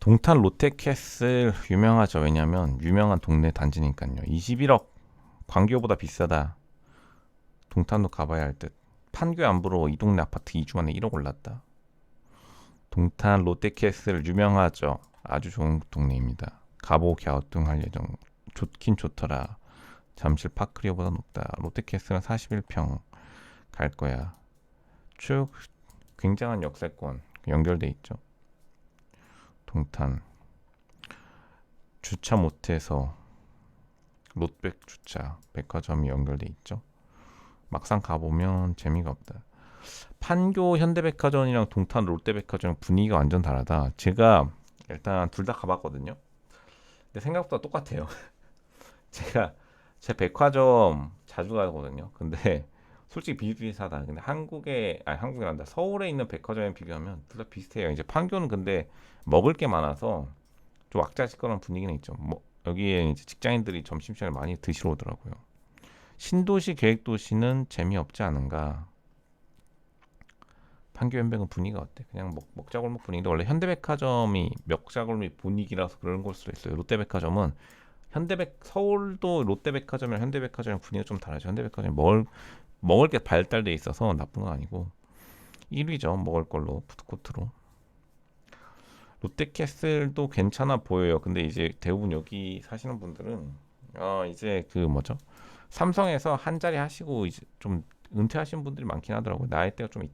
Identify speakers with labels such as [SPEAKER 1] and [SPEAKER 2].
[SPEAKER 1] 동탄 롯데캐슬 유명하죠. 왜냐면 유명한 동네 단지니까요. 21억 광교보다 비싸다. 동탄도 가봐야 할 듯. 판교 안부로 이 동네 아파트 2주 만에 1억 올랐다. 동탄 롯데캐슬 유명하죠. 아주 좋은 동네입니다. 가보 갸우뚱 할 예정. 좋긴 좋더라. 잠실 파크리오보다 높다. 롯데캐슬은 41평 갈 거야. 쭉 굉장한 역세권 연결돼 있죠. 동탄 주차 못해서 롯백 주차 백화점이 연결돼 있죠. 막상 가보면 재미가 없다. 판교 현대백화점이랑 동탄 롯데백화점 분위기가 완전 다르다. 제가 일단 둘 다 가봤거든요. 근데 생각보다 똑같아요. 제가 제 백화점 자주 가거든요. 근데 솔직히 비슷비슷하다. 근데 한국에 아니 한국에 난다. 서울에 있는 백화점에 비교하면 둘 다 비슷해요. 이제 판교는 근데 먹을 게 많아서 좀 왁자지껄한 분위기는 있죠. 뭐 여기에 이제 직장인들이 점심시간에 많이 드시러 오더라고요. 신도시 계획도시는 재미없지 않은가? 판교 연백은 분위기가 어때? 그냥 먹, 먹자골목 분위기인데 원래 현대백화점이 먹자골목 분위기라서 그런 걸 수도 있어요. 롯데백화점은 현대백 서울도 롯데백화점이랑 현대백화점이랑 분위기가 좀 다르죠. 현대백화점이 먹을 먹을 게 발달돼 있어서 나쁜 건 아니고 1위죠. 먹을 걸로 푸드코트로. 롯데캐슬도 괜찮아 보여요. 근데 이제 대부분 여기 사시는 분들은 어 이제 그 뭐죠? 삼성에서 한 자리 하시고 이제 좀 은퇴하신 분들이 많긴 하더라고요. 나이대가 좀 있-